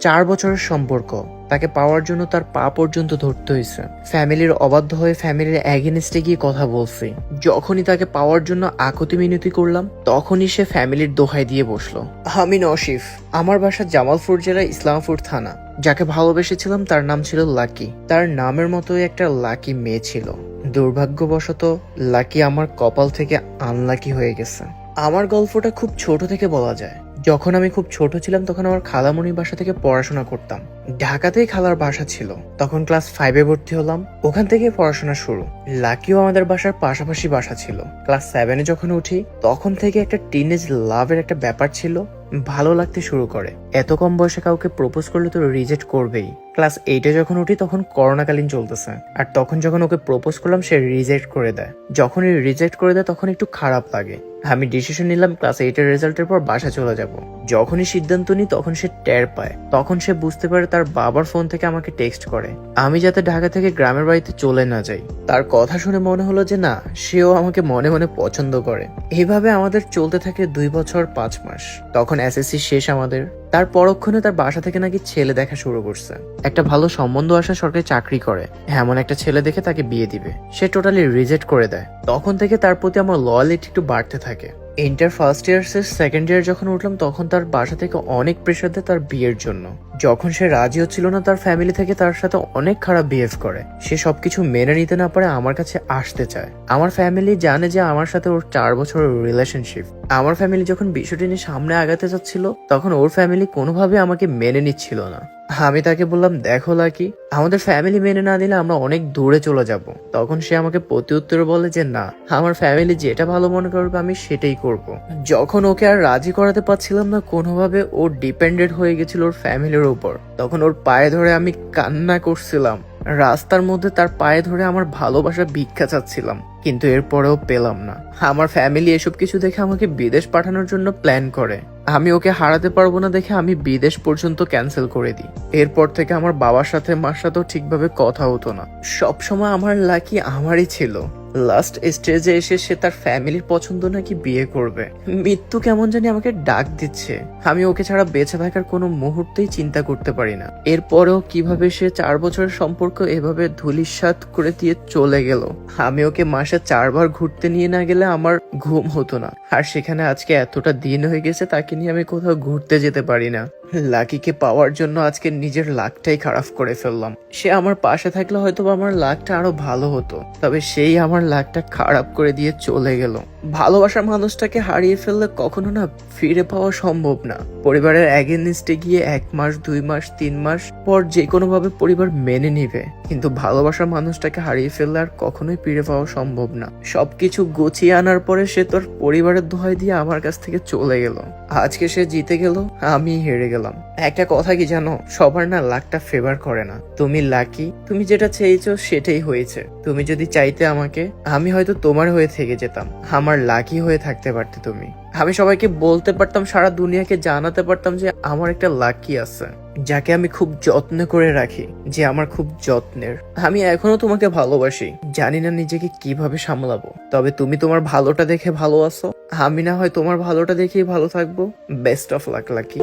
চার বছরের সম্পর্ক। তাকে পাওয়ার জন্য তার পা পর্যন্ত ধরতে হয়েছে। ফ্যামিলির অবাধ্য হয়ে ফ্যামিলির অ্যাগেনিস্টে গিয়ে কথা বলছি। যখনই তাকে পাওয়ার জন্য আকতি মিনতি করলাম, তখনই সে ফ্যামিলির দোহাই দিয়ে বসল। আমি নসিফ আমার বাসা জামালপুর জেলা ইসলামপুর থানা। যাকে ভালোবেসেছিলাম তার নাম ছিল লাকি। তার নামের মতোই একটা লাকি মেয়ে ছিল। দুর্ভাগ্যবশত লাকি আমার কপাল থেকে আনলাকি হয়ে গেছে। আমার গল্পটা খুব ছোট থেকে বলা যায়। যখন আমি খুব ছোট ছিলাম, তখন আমার খালামণির বাসা থেকে পড়াশোনা করতাম। ঢাকাতেই খালার বাসা ছিল। তখন ক্লাস ফাইভে ভর্তি হলাম। ওখান থেকে পড়াশোনা শুরু। লাকিও আমাদের বাসার পাশাপাশি বাসা ছিল। ক্লাস সেভেনে যখন উঠি, তখন থেকে একটা টিনেজ লাভের একটা ব্যাপার ছিল। ভালো লাগতে শুরু করে। এত কম বয়সে কাউকে প্রপোজ করলে তো রিজেক্ট করবেই। ক্লাস এইটে যখন উঠি, তখন করোনাকালীন চলতেছে। আর তখন যখন ওকে প্রপোজ করলাম, সে রিজেক্ট করে দেয়। যখনই রিজেক্ট করে দেয়, তখন একটু খারাপ লাগে। আমি ডিসিশন নিলাম ক্লাস এইটের রেজাল্টের পর বাসা চলে যাব। যখনই সিদ্ধান্ত নিই, তখন সে টের পায়। তখন সে বুঝতে পারে তার বাবার ফোন থেকে আমাকে টেক্সট করে। আমি যাতে ঢাকা থেকে গ্রামের বাড়িতে চলে না যাই। তার কথা শুনে মনে হলো যে, না, সেও আমাকে মনে মনে পছন্দ করে। এভাবে আমাদের চলতে থাকে দুই বছর পাঁচ মাস। তখন এসএসসি শেষ আমাদের। তার পরক্ষণে তার বাসা থেকে নাকি ছেলে দেখা শুরু করছে। একটা ভালো সম্বন্ধ আসা সরকারি চাকরি করে। এমন একটা ছেলে দেখে তাকে বিয়ে দিবে। সে টোটালি রিজেক্ট করে দেয়। তখন থেকে তার প্রতি আমার লয়ালিটি একটু বাড়তে থাকে। ইন্টার ফার্স্ট ইয়ার সে সেকেন্ড ইয়ার যখন উঠলাম, তখন তার বাসা থেকে অনেক প্রেশার দেয় তার বিয়ের জন্য। যখন সে রাজি হচ্ছিল না তার ফ্যামিলি থেকে তার সাথে অনেক খারাপ বিহেভ করে। সে সবকিছু মেনে নিতে না পারে আমার কাছে আসতে চায়। আমার ফ্যামিলি জানে যে আমার সাথে ওর চার বছরের রিলেশনশিপ আমার ফ্যামিলি যখন বিষয়টি নিয়ে সামনে আগাতে যাচ্ছিল, তখন ওর ফ্যামিলি কোনোভাবে আমাকে মেনে নিচ্ছিল না। আমি তাকে বললাম, দেখো লাকি, আমাদের ফ্যামিলি মেনে না দিলে আমরা অনেক দূরে চলে যাব। তখন সে আমাকে প্রতি উত্তরে বলে যে, না, আমার ফ্যামিলি যেটা ভালো মনে করবে আমি সেটাই করব। যখন ওকে আর রাজি করাতে পারছিলাম না, কোনোভাবে ও ডিপেন্ডেন্ট হয়ে গেছিল ওর ফ্যামিলির উপর। তখন ওর পায়ে ধরে আমি কান্না করছিলাম। রাস্তার মধ্যে তার পায়ে ধরে আমার ভালোবাসা ভিক্ষা চাচ্ছিলাম। কিন্তু এরপরেও পেলাম না। আমার ফ্যামিলি এসব কিছু দেখে আমাকে বিদেশ পাঠানোর জন্য প্ল্যান করে। আমি ওকে হারাতে পারব না দেখে আমি বিদেশ পর্যন্ত ক্যান্সেল করে দিই। এরপর থেকে আমার বাবার সাথে মার সাথেও ঠিকভাবে কথা হতো না। সবসময় আমার লাকি আমারই ছিল। লাস্ট স্টেজে এসে সে তার ফ্যামিলির পছন্দ নাকি বিয়ে করবে। মৃত্যু কেমন জানি আমাকে ডাক দিচ্ছে। আমি ওকে ছাড়া বেঁচে থাকার কোনো মুহূর্তেই চিন্তা করতে পারি না। এরপরেও কীভাবে সে চার বছরের সম্পর্ক এভাবে ধুলিস্বাত করে দিয়ে চলে গেল? আমি ওকে মাসে চারবার ঘুরতে নিয়ে না গেলে আমার ঘুম হতো না। আর সেখানে আজকে এতটা দিন হয়ে গেছে, তাকে নিয়ে আমি কোথাও ঘুরতে যেতে পারি না। লাকিকে পাওয়ার জন্য আজকে নিজের লাকটাই খারাপ করে ফেললাম। সে আমার পাশে থাকলে হয়তো আমার লাকটা আরও ভালো হতো, তবে সেই আমার লাকটা খারাপ করে দিয়ে চলে গেল। ভালোবাসার মানুষটাকে হারিয়ে ফেললে কখনো না ফিরে পাওয়া সম্ভব না। পরিবারের অ্যাগেনিস্টে গিয়ে এক মাস, দুই মাস, তিন মাস পর যে কোনো ভাবে পরিবার মেনে নিবে। কিন্তু ভালোবাসার মানুষটাকে হারিয়ে ফেললে আর কখনোই ফিরে পাওয়া সম্ভব না। সবকিছু গুছিয়ে আনার পরে সে তোর পরিবারের দোহাই দিয়ে আমার কাছ থেকে চলে গেল। আজকে সে জিতে গেল আমি হেরে গেলাম। একটা কথা কি জানো? সবার না লাকটা ফেভার করে না। তুমি লাকি তুমি যেটা চেয়েছো সেটাই হয়েছে। তুমি যদি চাইতে আমাকে, আমি হয়তো তোমার হয়ে থেকে যেতাম। আমার লাকি হয়ে থাকতে পারতে তুমি। আমি সবাইকে বলতে পারতাম, সারা দুনিয়াকে জানাতে পারতাম যে আমার একটা লাকি আছে, যাকে আমি খুব যত্ন করে রাখি, যে আমার খুব যত্নের। আমি এখনও তোমাকে ভালোবাসি, জানি না নিজেকে কীভাবে সামলাবো। তবে তুমি তোমার ভালোটা দেখে ভালো আছো। আমি না হয় তোমার ভালোটা দেখেই ভালো থাকব। Best of luck lucky.